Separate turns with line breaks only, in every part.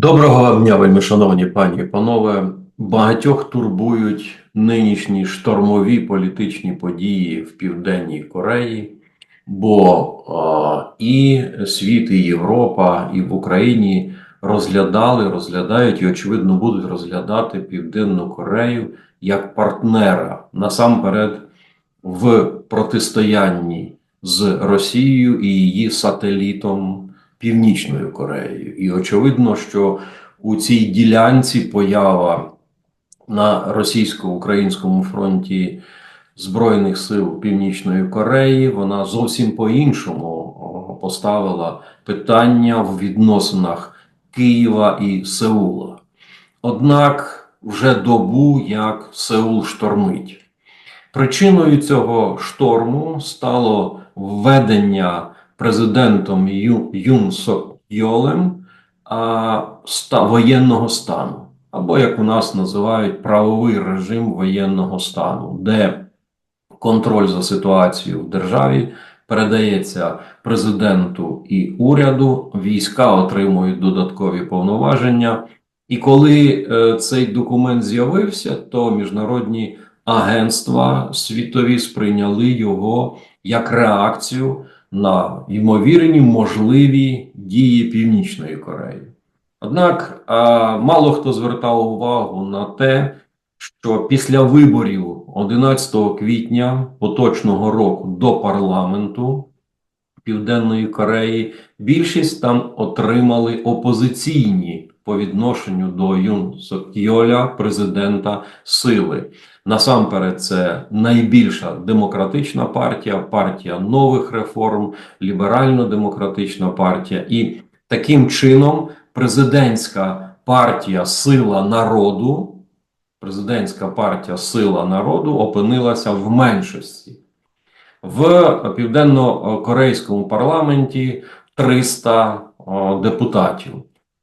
Доброго вам дня, вельми шановні пані і панове. Багатьох турбують нинішні штормові політичні події в Південній Кореї, бо е, і світ, і Європа, і в Україні розглядали, розглядають і, очевидно, будуть розглядати Південну Корею як партнера насамперед в протистоянні з Росією і її сателітом Північною Кореєю. І очевидно, що у цій ділянці поява на російсько-українському фронті Збройних сил Північної Кореї вона зовсім по-іншому поставила питання в відносинах Києва і Сеула. Однак вже добу як Сеул штормить. Причиною цього шторму стало введення президентом Ю, Юн Сок Йолем а, ста, воєнного стану, або як у нас називають правовий режим воєнного стану, де контроль за ситуацією в державі передається президенту і уряду, війська отримують додаткові повноваження. І коли е, цей документ з'явився, то міжнародні агентства світові сприйняли його як реакцію на ймовірні можливі дії Північної Кореї. Однак мало хто звертав увагу на те, що після виборів 11 квітня поточного року до парламенту Південної Кореї більшість там отримали опозиційні по відношенню до Юн Сок Йоля, президента сили. Насамперед, це найбільша демократична партія, партія нових реформ, ліберально-демократична партія. І таким чином президентська партія Сила народу, президентська партія Сила народу опинилася в меншості. В південно-корейському парламенті 300 депутатів.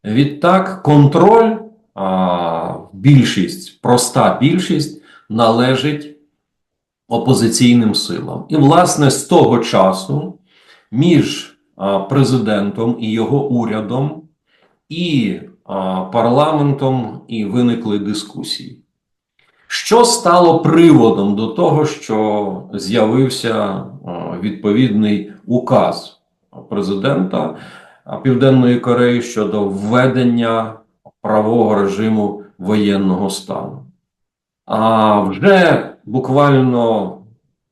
Відтак, контроль, більшість, проста більшість належить опозиційним силам. І, власне, з того часу між президентом і його урядом і парламентом і виникли дискусії. Що стало приводом до того, що з'явився відповідний указ президента Південної Кореї щодо введення правового режиму воєнного стану? А вже буквально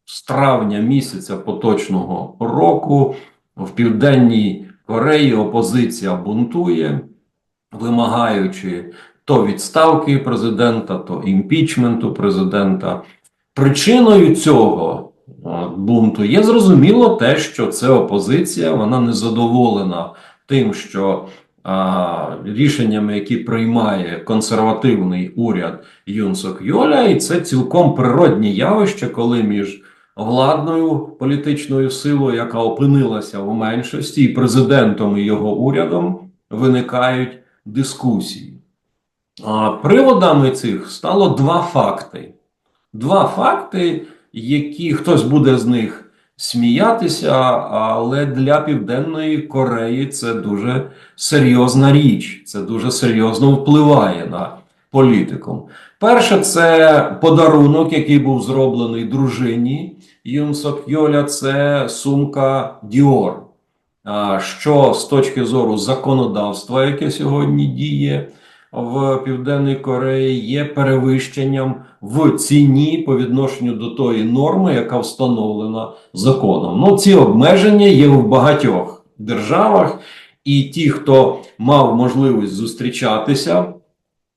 з травня місяця поточного року в Південній Кореї опозиція бунтує, вимагаючи то відставки президента, то імпічменту президента. Причиною цього бунту є зрозуміло те, що це опозиція, вона не задоволена тим, що рішеннями, які приймає консервативний уряд Юн Йоля, і це цілком природні явище, коли між владною політичною силою, яка опинилася в меншості, і президентом і його урядом виникають дискусії. Приводами цих стало два факти. Два факти, які хтось буде з них сміятися, але для Південної Кореї це дуже серйозна річ. Це дуже серйозно впливає на політику. Перше, це подарунок, який був зроблений дружині Юн Сок Йоля, це сумка Діор. Що з точки зору законодавства, яке сьогодні діє в Південній Кореї, є перевищенням в ціні по відношенню до тої норми, яка встановлена законом. Ну, ці обмеження є в багатьох державах, і ті, хто мав можливість зустрічатися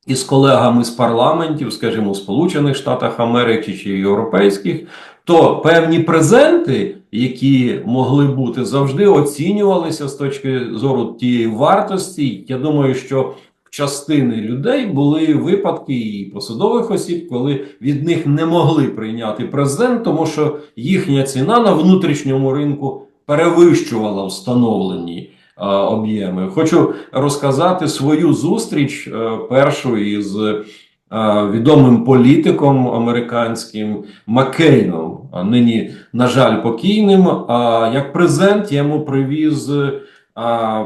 із колегами з парламентів, скажімо, Сполучених Штатах Америки чи європейських, то певні презенти, які могли бути завжди оцінювалися з точки зору тієї вартості. Я думаю, що частини людей були випадки і посадових осіб, коли від них не могли прийняти презент, тому що їхня ціна на внутрішньому ринку перевищувала встановлені а, об'єми. Хочу розказати свою зустріч а, першу із відомим політиком американським Маккейном, а нині, на жаль, покійним. А як презент я йому привіз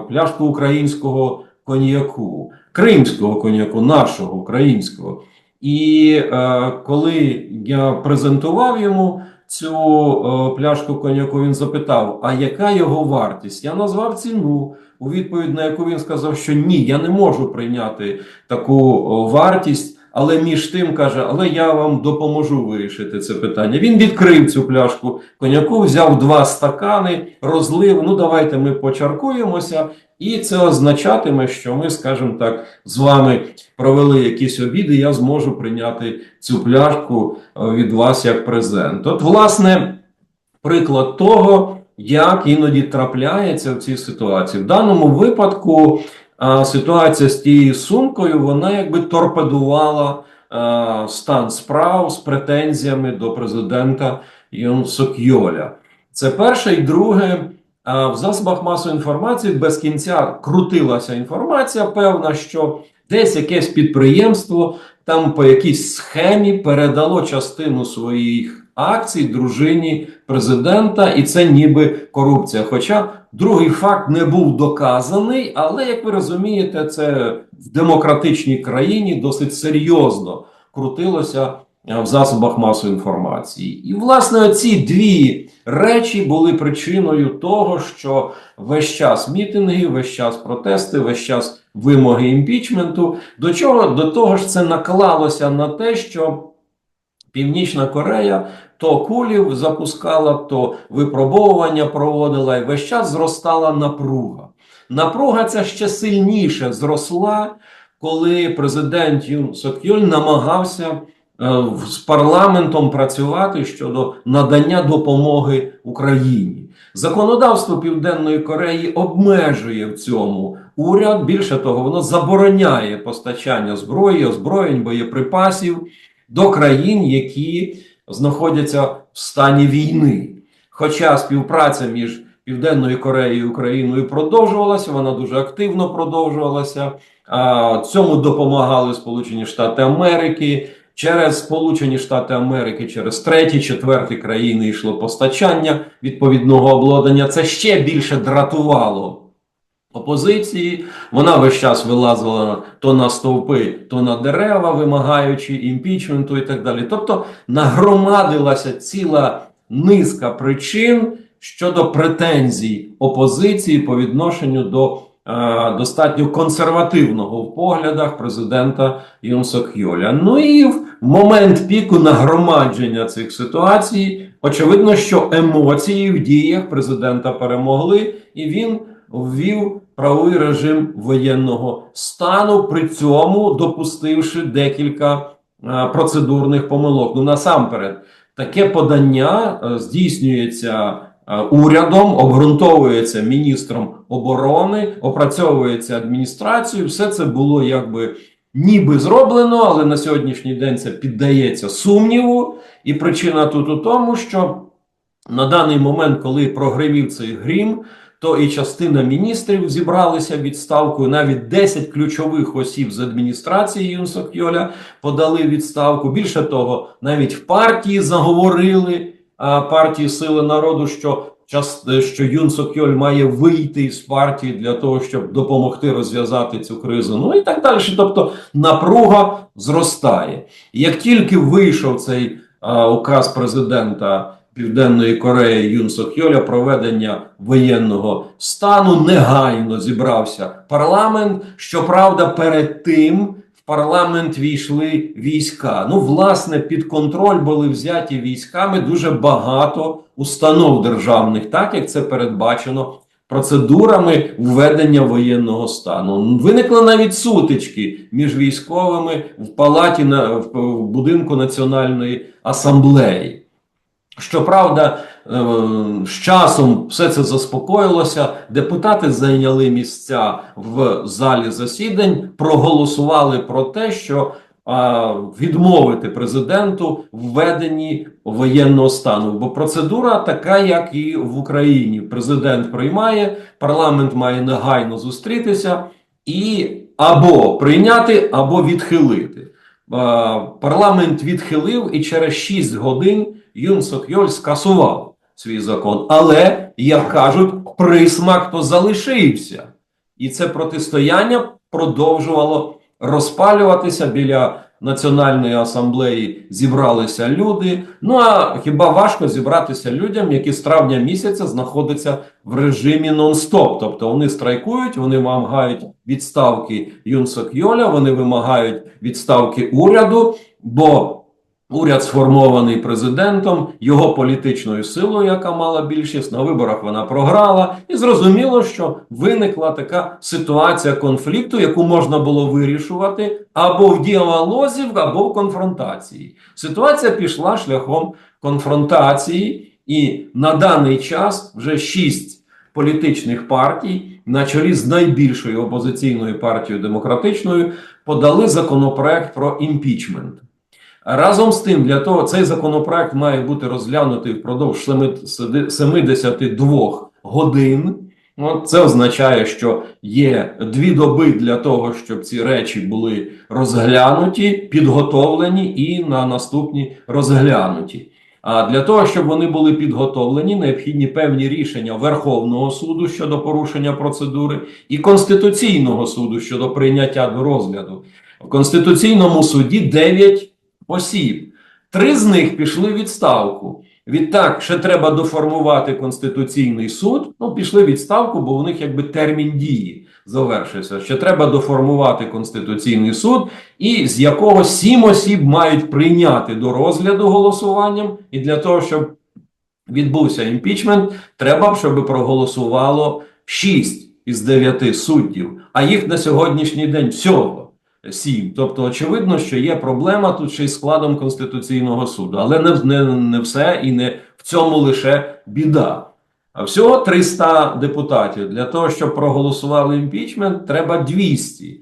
пляшку українського коньяку. Кримського коньяку, нашого українського. І е, коли я презентував йому цю е, пляшку коньяку, він запитав: а яка його вартість? Я назвав ціну. У відповідь на яку він сказав, що ні, я не можу прийняти таку вартість. Але між тим каже, але я вам допоможу вирішити це питання. Він відкрив цю пляшку коньяку, взяв два стакани, розлив. Ну давайте ми почаркуємося, і це означатиме, що ми, скажімо так, з вами провели якісь обіди. Я зможу прийняти цю пляшку е, від вас як презент. От, власне, приклад того, як іноді трапляється в цій ситуації. В даному випадку а, ситуація з тією сумкою, вона якби торпедувала а, стан справ з претензіями до президента Юн Сокйоля. Це перше і друге. А в засобах масової інформації без кінця крутилася інформація, певна, що десь якесь підприємство там по якійсь схемі передало частину своїх акцій дружині президента, і це ніби корупція. Хоча другий факт не був доказаний, але як ви розумієте, це в демократичній країні досить серйозно крутилося е, в засобах масової інформації. І, власне, ці дві речі були причиною того, що весь час мітинги, весь час протести, весь час вимоги імпічменту. До чого до того ж це наклалося на те, що Північна Корея то кулів запускала, то випробовування проводила, і весь час зростала напруга. Напруга ця ще сильніше зросла, коли президент Юн Сок'юль намагався е, з парламентом працювати щодо надання допомоги Україні. Законодавство Південної Кореї обмежує в цьому уряд. Більше того, воно забороняє постачання зброї, озброєнь, боєприпасів до країн, які знаходяться в стані війни. Хоча співпраця між Південною Кореєю і Україною продовжувалася, вона дуже активно продовжувалася. Цьому допомагали Сполучені Штати Америки. Через Сполучені Штати Америки, через треті, четверті країни йшло постачання відповідного обладнання. Це ще більше дратувало опозиції. Вона весь час вилазила то на стовпи, то на дерева, вимагаючи імпічменту і так далі. Тобто нагромадилася ціла низка причин щодо претензій опозиції по відношенню до е, достатньо консервативного в поглядах президента Юн Сок Йоля. Ну і в момент піку нагромадження цих ситуацій, очевидно, що емоції в діях президента перемогли, і він ввів правовий режим воєнного стану, при цьому допустивши декілька е, процедурних помилок. Ну насамперед, таке подання е, здійснюється е, урядом, обґрунтовується міністром оборони, опрацьовується адміністрацією. Все це було якби ніби зроблено, але на сьогоднішній день це піддається сумніву. І причина тут у тому, що на даний момент, коли прогримів цей грім, то і частина міністрів зібралися в відставку. і Навіть 10 ключових осіб з адміністрації Юн Йоля подали відставку. Більше того, навіть в партії заговорили партії Сили народу, що час, що Юн Сок Йоль має вийти з партії для того, щоб допомогти розв'язати цю кризу. Ну і так далі. Тобто напруга зростає. Як тільки вийшов цей а, указ президента. Південної Кореї Юн Сок Йоля проведення воєнного стану негайно зібрався парламент. Щоправда, перед тим в парламент війшли війська. Ну, власне, під контроль були взяті військами дуже багато установ державних, так як це передбачено процедурами введення воєнного стану. Виникли навіть сутички між військовими в палаті на в, будинку національної асамблеї. Щоправда, е, з часом все це заспокоїлося. Депутати зайняли місця в залі засідань, проголосували про те, що відмовити президенту введенні воєнного стану. Бо процедура така, як і в Україні. Президент приймає, парламент має негайно зустрітися і або прийняти, або відхилити. Парламент відхилив і через 6 годин Юн Сок Йоль скасував свій закон. Але, як кажуть, присмак то залишився. І це протистояння продовжувало розпалюватися біля Національної асамблеї зібралися люди. Ну а хіба важко зібратися людям, які з травня місяця знаходяться в режимі нон-стоп? Тобто вони страйкують, вони вимагають відставки Юнсок Йоля, вони вимагають відставки уряду, бо уряд сформований президентом, його політичною силою, яка мала більшість на виборах, вона програла, і зрозуміло, що виникла така ситуація конфлікту, яку можна було вирішувати або в діалозі, або в конфронтації. Ситуація пішла шляхом конфронтації, і на даний час вже шість політичних партій, на чолі з найбільшою опозиційною партією демократичною, подали законопроект про імпічмент. Разом з тим, для того цей законопроект має бути розглянутий впродовж семи- 72 годин. От це означає, що є дві доби для того, щоб ці речі були розглянуті, підготовлені і на наступні розглянуті. А для того, щоб вони були підготовлені, необхідні певні рішення Верховного суду щодо порушення процедури і Конституційного суду щодо прийняття до розгляду. В Конституційному суді 9 осіб. Три з них пішли відставку. Відтак, ще треба доформувати Конституційний суд. Ну, пішли відставку, бо у них якби термін дії завершився. Ще треба доформувати Конституційний суд, і з якого сім осіб мають прийняти до розгляду голосуванням. І для того, щоб відбувся імпічмент, треба щоб проголосувало 6 із 9 суддів, а їх на сьогоднішній день всього. Сім. Тобто, очевидно, що є проблема тут ще й складом Конституційного суду. Але не, не, не все і не в цьому лише біда. А всього 300 депутатів. Для того, щоб проголосували імпічмент, треба 200.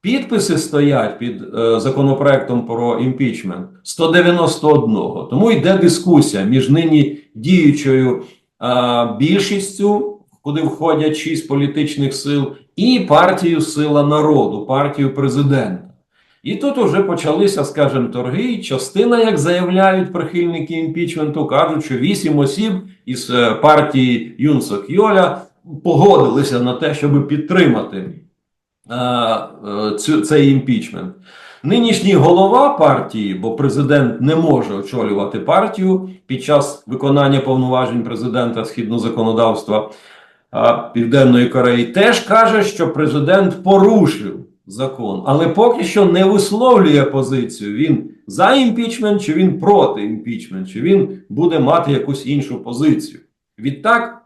Підписи стоять під е, законопроектом про імпічмент 191. Тому йде дискусія між нині діючою е, більшістю, куди входять шість політичних сил, і партією Сила народу, партію президента. І тут уже почалися, скажімо, торги. Частина, як заявляють прихильники імпічменту, кажуть, що вісім осіб із е, партії Юнсок Йоля погодилися на те, щоб підтримати е, е, цю, цей імпічмент. Нинішній голова партії, бо президент не може очолювати партію під час виконання повноважень президента згідно законодавства Південної Кореї, теж каже, що президент порушив закон, але поки що не висловлює позицію. Він за імпічмент, чи він проти імпічмент, чи він буде мати якусь іншу позицію. Відтак,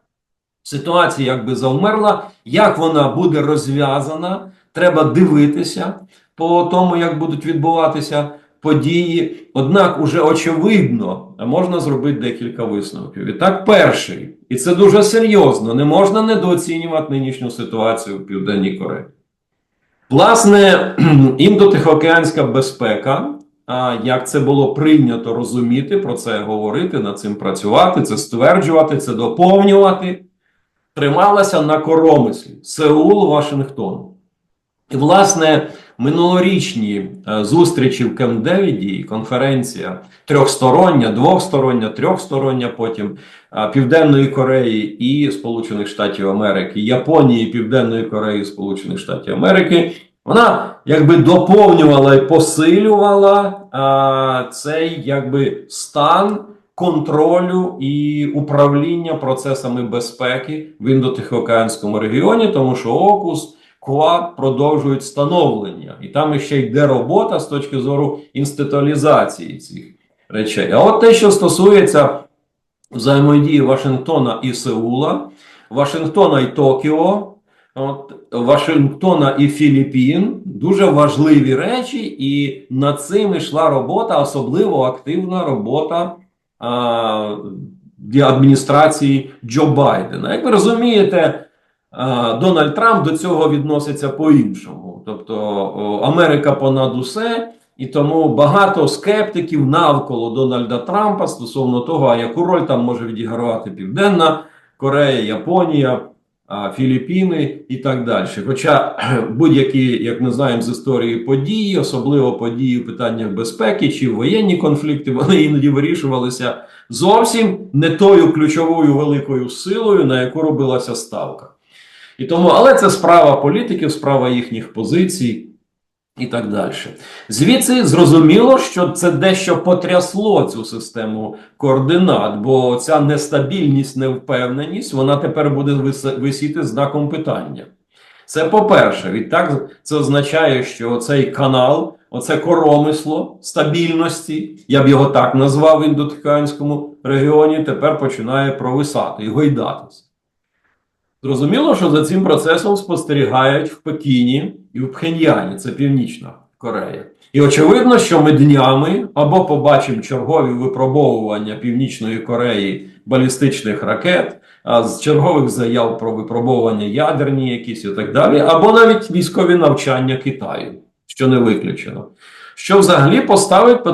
ситуація якби завмерла. Як вона буде розв'язана, треба дивитися по тому, як будуть відбуватися події. Однак, уже очевидно, можна зробити декілька висновків. І так, перший, і це дуже серйозно, не можна недооцінювати нинішню ситуацію в Південній Кореї. Власне, індотихоокеанська безпека, як це було прийнято розуміти, про це говорити, над цим працювати, це стверджувати, це доповнювати, трималася на коромислі Сеул, Вашингтон. І, власне, минулорічні е, зустрічі в Кемп-Девіді, конференція трьохстороння, двостороння, трьохстороння, потім е, Південної Кореї і Сполучених Штатів Америки, Японії, Південної Кореї, Сполучених Штатів Америки. Вона якби доповнювала і посилювала а, цей якби стан контролю і управління процесами безпеки в індотихоокеанському регіоні, тому що ОКУС, КУАД продовжують становлення, і там ще йде робота з точки зору інституалізації цих речей. А от те, що стосується взаємодії Вашингтона і Сеула, Вашингтона і Токіо. От Вашингтона і Філіппін дуже важливі речі, і над цим йшла робота, особливо активна робота а, адміністрації Джо Байдена. Як ви розумієте, Дональд Трамп до цього відноситься по-іншому. Тобто Америка понад усе, і тому багато скептиків навколо Дональда Трампа стосовно того, а яку роль там може відігравати Південна Корея, Японія. Філіппіни і так далі. Хоча будь-які, як ми знаємо з історії події, особливо події в питаннях безпеки чи воєнні конфлікти, вони іноді вирішувалися зовсім не тою ключовою великою силою, на яку робилася ставка. І тому, але це справа політиків, справа їхніх позицій і так далі. Звідси зрозуміло, що це дещо потрясло цю систему координат, бо ця нестабільність, невпевненість, вона тепер буде висіти знаком питання. Це по-перше, відтак це означає, що цей канал, оце коромисло стабільності, я б його так назвав в індотихоокеанському регіоні, тепер починає провисати і гойдатися. Зрозуміло, що за цим процесом спостерігають в Пекіні і в Пхеньяні, це Північна Корея. І очевидно, що ми днями або побачимо чергові випробовування Північної Кореї балістичних ракет, з чергових заяв про випробовування ядерні якісь і так далі, або навіть військові навчання Китаю, що не виключено. Що взагалі поставить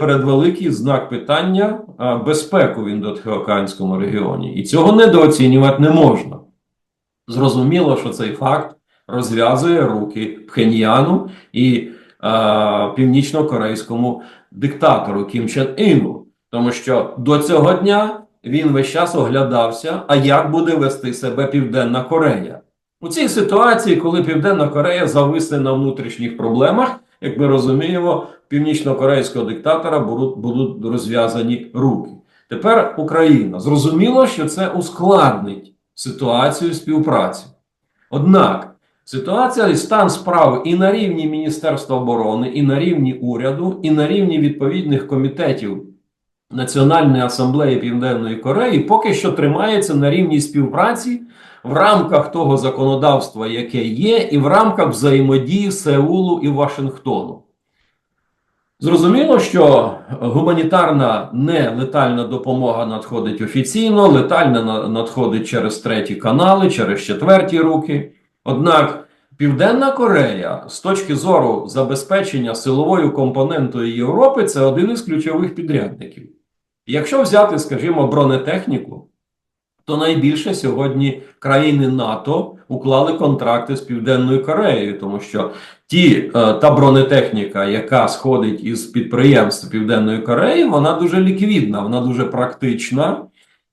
перед великий знак питання безпеку в індотихоокеанському регіоні. І цього недооцінювати не можна. Зрозуміло, що цей факт розв'язує руки Пхеньяну і а, північно-корейському диктатору Кім Чен Іну, тому що до цього дня він весь час оглядався, а як буде вести себе Південна Корея. У цій ситуації, коли Південна Корея зависне на внутрішніх проблемах, як ми розуміємо, північно-корейського диктатора будуть розв'язані руки. Тепер Україна. Зрозуміло, що це ускладнить ситуацію співпраці. Однак ситуація і стан справи і на рівні Міністерства оборони, і на рівні уряду, і на рівні відповідних комітетів Національної асамблеї Південної Кореї поки що тримається на рівні співпраці в рамках того законодавства, яке є, і в рамках взаємодії Сеулу і Вашингтону. Зрозуміло, що гуманітарна не летальна допомога надходить офіційно, летальна надходить через треті канали, через четверті руки. Однак Південна Корея з точки зору забезпечення силовою компонентою Європи це один із ключових підрядників. Якщо взяти, скажімо, бронетехніку, то найбільше сьогодні країни НАТО уклали контракти з Південною Кореєю, тому що ті, е, та бронетехніка, яка сходить із підприємств Південної Кореї, вона дуже ліквідна, вона дуже практична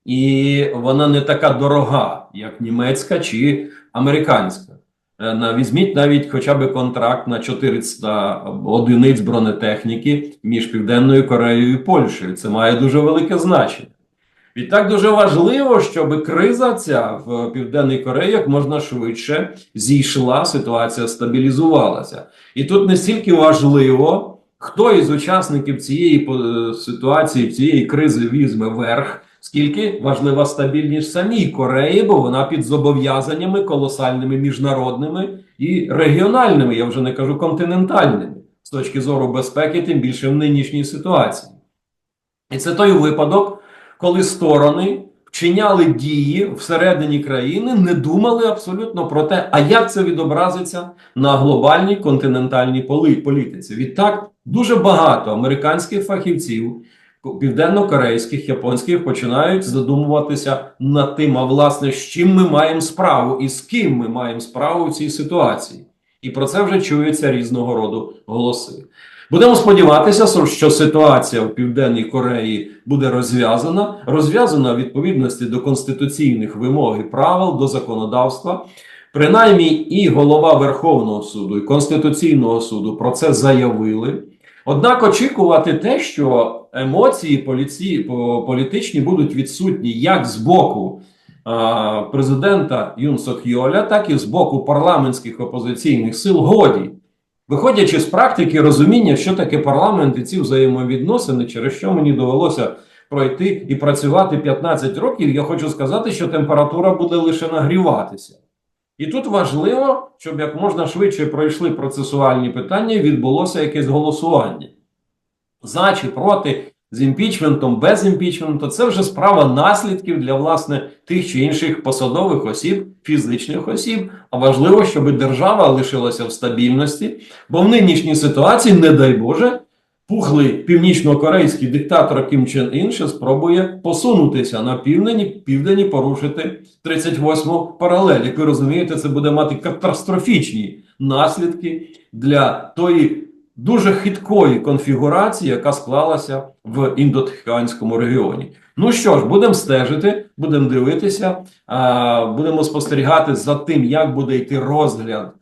і вона не така дорога, як німецька чи американська. Е, Візьміть навіть хоча б контракт на 400 одиниць бронетехніки між Південною Кореєю і Польщею. Це має дуже велике значення. Відтак дуже важливо, щоб криза ця в Південній Кореї як можна швидше зійшла, ситуація стабілізувалася. І тут не стільки важливо, хто із учасників цієї ситуації, цієї кризи візьме верх, скільки важлива стабільність самій Кореї, бо вона під зобов'язаннями колосальними міжнародними і регіональними, я вже не кажу континентальними, з точки зору безпеки, тим більше в нинішній ситуації. І це той випадок, коли сторони вчиняли дії всередині країни, не думали абсолютно про те, а як це відобразиться на глобальній континентальній політиці. Відтак, дуже багато американських фахівців, південно-корейських, японських починають задумуватися над тим, а власне, з чим ми маємо справу і з ким ми маємо справу в цій ситуації. І про це вже чуються різного роду голоси. Будемо сподіватися, що ситуація в Південній Кореї буде розв'язана, розв'язана в відповідності до конституційних вимог і правил, до законодавства. Принаймні, і голова Верховного суду, і Конституційного суду про це заявили. Однак очікувати те, що емоції поліці, по- політичні будуть відсутні як з боку а, президента Юн Сок Йоля, так і з боку парламентських опозиційних сил годі. Виходячи з практики розуміння, що таке парламент і ці взаємовідносини, через що мені довелося пройти і працювати 15 років, я хочу сказати, що температура буде лише нагріватися. І тут важливо, щоб як можна швидше пройшли процесуальні питання і відбулося якесь голосування. За чи проти, з імпічментом, без імпічменту, це вже справа наслідків для власне тих чи інших посадових осіб, фізичних осіб. А важливо, щоб держава лишилася в стабільності, бо в нинішній ситуації, не дай Боже, пухлий північно-корейський диктатор Кім Чен Ін ще спробує посунутися на південь, південні порушити 38-му паралель. Як ви розумієте, це буде мати катастрофічні наслідки для тої дуже хиткої конфігурації, яка склалася в індотихоокеанському регіоні. Ну що ж, будемо стежити, будемо дивитися, будемо спостерігати за тим, як буде йти розгляд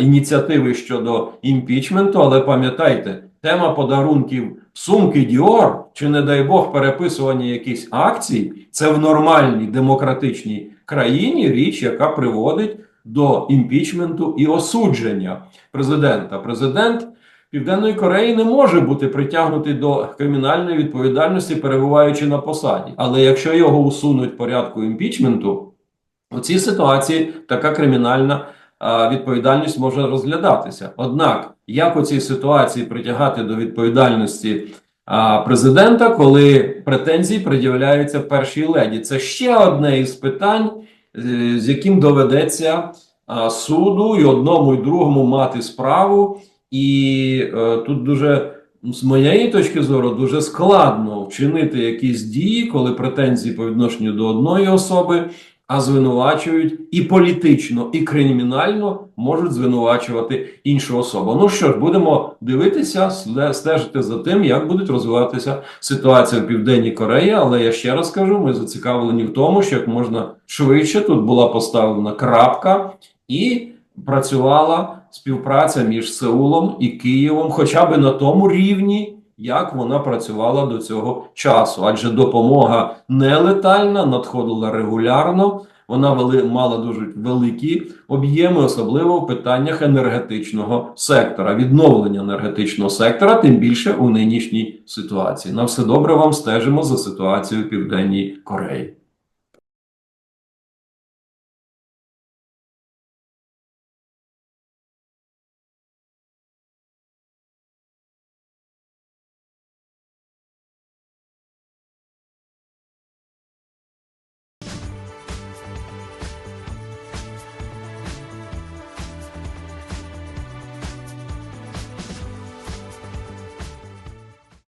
ініціативи щодо імпічменту. Але пам'ятайте, тема подарунків сумки Діор чи, не дай Бог, переписування якихось акцій це в нормальній демократичній країні річ, яка приводить до імпічменту і осудження президента. Президент Південної Кореї не може бути притягнутий до кримінальної відповідальності, перебуваючи на посаді. Але якщо його усунуть порядку імпічменту, у цій ситуації така кримінальна а, відповідальність може розглядатися. Однак, як у цій ситуації притягати до відповідальності а, президента, коли претензії пред'являються першій леді? Це ще одне із питань, е, з яким доведеться а, суду і одному і другому мати справу. І е, тут дуже, з моєї точки зору, дуже складно вчинити якісь дії, коли претензії по відношенню до одної особи, а звинувачують і політично, і кримінально можуть звинувачувати іншу особу. Ну що ж, будемо дивитися, стежити за тим, як будуть розвиватися ситуація в Південній Кореї. Але я ще раз кажу, ми зацікавлені в тому, що як можна швидше тут була поставлена крапка і працювала співпраця між Сеулом і Києвом, хоча б на тому рівні, як вона працювала до цього часу. Адже допомога нелетальна надходила регулярно. Вона вели, мала дуже великі об'єми, особливо в питаннях енергетичного сектора, відновлення енергетичного сектора, тим більше у нинішній ситуації. На все добре вам стежимо за ситуацією в Південній Кореї.